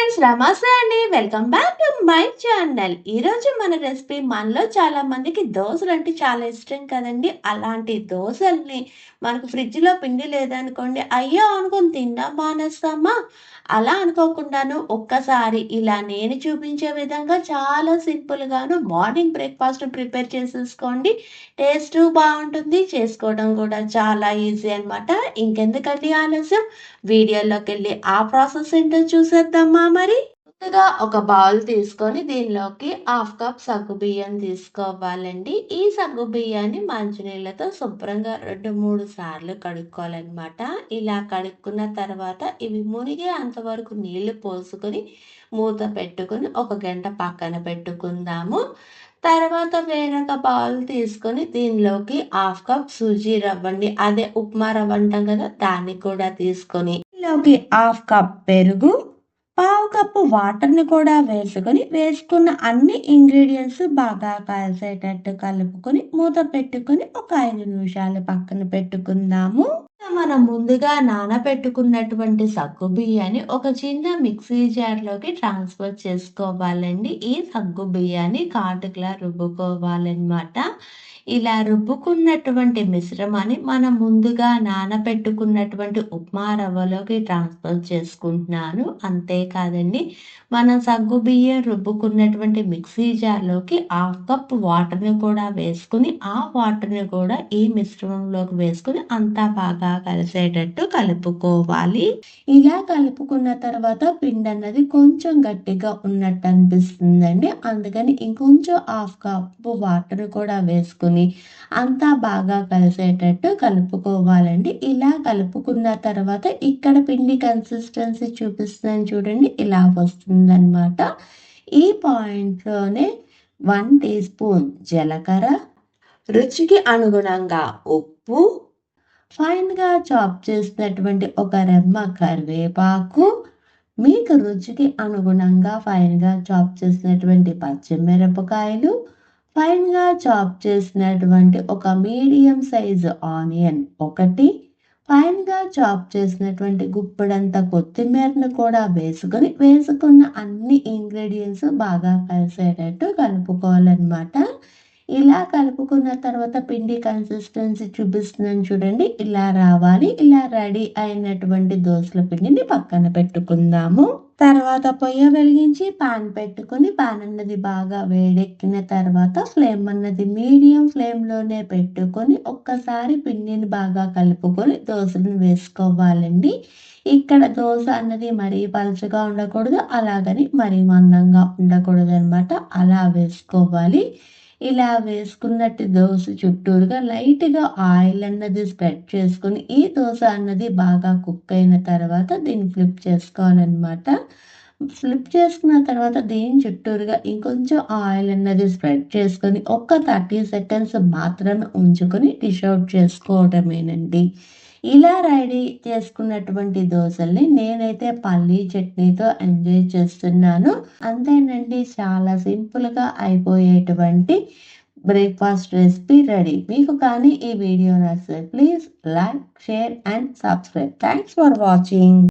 Friends నమస్తే అండి. Welcome back to my channel ఈరోజు మన రెసిపీ మనలో చాలా మందికి దోశలు అంటే చాలా ఇష్టం కదండి. అలాంటి దోశల్ని మనకు ఫ్రిడ్జ్లో పిండి లేదనుకోండి అయ్యో అనుకుని తిన్నా మానేస్తామా? అలా అనుకోకుండాను ఒక్కసారి ఇలా నేను చూపించే విధంగా చాలా సింపుల్గాను మార్నింగ్ బ్రేక్ఫాస్ట్ ప్రిపేర్ చేసేసుకోండి. టేస్ట్ బాగుంటుంది చేసుకోవడం కూడా చాలా ఈజీ అనమాట ఇంకెందుకండి ఆలస్యం? వీడియోలోకి వెళ్ళి ఆ ప్రాసెస్ ఏంటో చూసేద్దామా? మరి ముందుగా ఒక బౌల్ తీసుకొని దీనిలోకి హాఫ్ కప్ సగ్గు బియ్యం తీసుకోవాలండి. ఈ సగ్గు బియ్యాన్ని మంచినీళ్ళతో శుభ్రంగా రెండు మూడు సార్లు కడుక్కోవాలన్నమాట. ఇలా కడుక్కున్న తర్వాత ఇవి మునిగే అంతవరకు నీళ్ళు పోసుకొని మూత పెట్టుకొని ఒక గంట పక్కన పెట్టుకుందాము. తర్వాత వేరొక బౌల్ తీసుకొని దీనిలోకి హాఫ్ కప్ సూజీ రవ్వండి. అదే ఉప్మా రవ్వ అంటాం కదా దాన్ని కూడా తీసుకొని దీనిలోకి హాఫ్ కప్ పెరుగు పావు కప్పు వాటర్ని కూడా వేసుకొని వేసుకున్న అన్ని ఇంగ్రీడియంట్స్ బాగా కలిసేటట్టు కలుపుకొని మూత పెట్టుకొని ఒక ఐదు నిమిషాలు పక్కన పెట్టుకుందాము. మనం ముందుగా నానబెట్టుకున్నటువంటి సగ్గు బియ్యాన్ని ఒక చిన్న మిక్సీ జార్లోకి ట్రాన్స్ఫర్ చేసుకోవాలండి. ఈ సగ్గు బియ్యాన్ని కాటుకలా రుబ్బుకోవాలన్నమాట. ఇలా రుబ్బుకున్నటువంటి మిశ్రమాన్ని మనం ముందుగా నానబెట్టుకున్నటువంటి ఉప్మా రవ్వలోకి ట్రాన్స్ఫర్ చేసుకుంటున్నాను. అంతేకాదండి మనం సగ్గు బియ్యం రుబ్బుకున్నటువంటి మిక్సీ జార్లోకి హాఫ్ కప్ వాటర్ని కూడా వేసుకుని ఆ వాటర్ని కూడా ఈ మిశ్రమంలోకి వేసుకుని అంతా బాగా కలిసేటట్టు కలుపుకోవాలి. ఇలా కలుపుకున్న తర్వాత పిండి అన్నది కొంచెం గట్టిగా ఉన్నట్టు అనిపిస్తుందండి. అందుకని ఇంకొంచెం హాఫ్ కప్ వాటర్ కూడా వేసుకుని వేసుకొని అంతా బాగా కలిసేటట్టు కలుపుకోవాలండి. ఇలా కలుపుకున్న తర్వాత ఇక్కడ పిండి కన్సిస్టెన్సీ చూపిస్తున్నాను చూడండి ఇలా వస్తుందన్నమాట. ఈ పాయింట్లోనే వన్ టీ స్పూన్ జీలకర్ర రుచికి అనుగుణంగా ఉప్పు ఫైన్గా చాప్ చేసినటువంటి ఒక రెమ్మ కరివేపాకు మీకు రుచికి అనుగుణంగా ఫైన్గా చాప్ చేసినటువంటి పచ్చిమిరపకాయలు ఫైన్గా చాప్ చేసినటువంటి ఒక మీడియం సైజు ఆనియన్ ఒకటి ఫైన్గా చాప్ చేసినటువంటి గుప్పడంత కొత్తిమీరను కూడా వేసుకొని వేసుకున్న అన్ని ఇంగ్రీడియంట్స్ బాగా కలిసేటట్టు కలుపుకోవాలన్నమాట. ఇలా కలుపుకున్న తర్వాత పిండి కన్సిస్టెన్సీ చూపిస్తున్నాను చూడండి. ఇలా రావాలి. ఇలా రెడీ అయినటువంటి దోశల పిండిని పక్కన పెట్టుకుందాము. తర్వాత పొయ్య వెలిగించి పాన్ పెట్టుకొని పాన్ అన్నది బాగా వేడెక్కిన తర్వాత ఫ్లేమ్ అన్నది మీడియం ఫ్లేమ్లోనే పెట్టుకొని ఒక్కసారి పిండిని బాగా కలుపుకొని దోశను వేసుకోవాలండి. ఇక్కడ దోశ అన్నది మరీ పలుచగా ఉండకూడదు అలాగని మరీ మందంగా ఉండకూడదు అనమాట అలా వేసుకోవాలి. ఇలా వేసుకున్నట్టు దోశ చుట్టూరుగా లైట్గా ఆయిల్ అన్నది స్ప్రెడ్ చేసుకుని ఈ దోశ అన్నది బాగా కుక్ అయిన తర్వాత దీన్ని ఫ్లిప్ చేసుకోవాలన్నమాట. ఫ్లిప్ చేసుకున్న తర్వాత దీని చుట్టూరుగా ఇంకొంచెం ఆయిల్ అన్నది స్ప్రెడ్ చేసుకొని ఒక్క థర్టీ సెకండ్స్ మాత్రమే ఉంచుకొని డిష్ అవుట్ చేసుకోవడమేనండి ఇలా రెడీ చేసుకున్నటువంటి దోశల్ని నేనైతే పల్లీ చట్నీతో ఎంజాయ్ చేస్తున్నాను. అంతేనండి చాలా సింపుల్గా అయిపోయేటువంటి బ్రేక్ఫాస్ట్ రెసిపీ రెడీ. మీకు కానీ ఈ వీడియో నచ్చితే please like share and subscribe. Thanks for watching.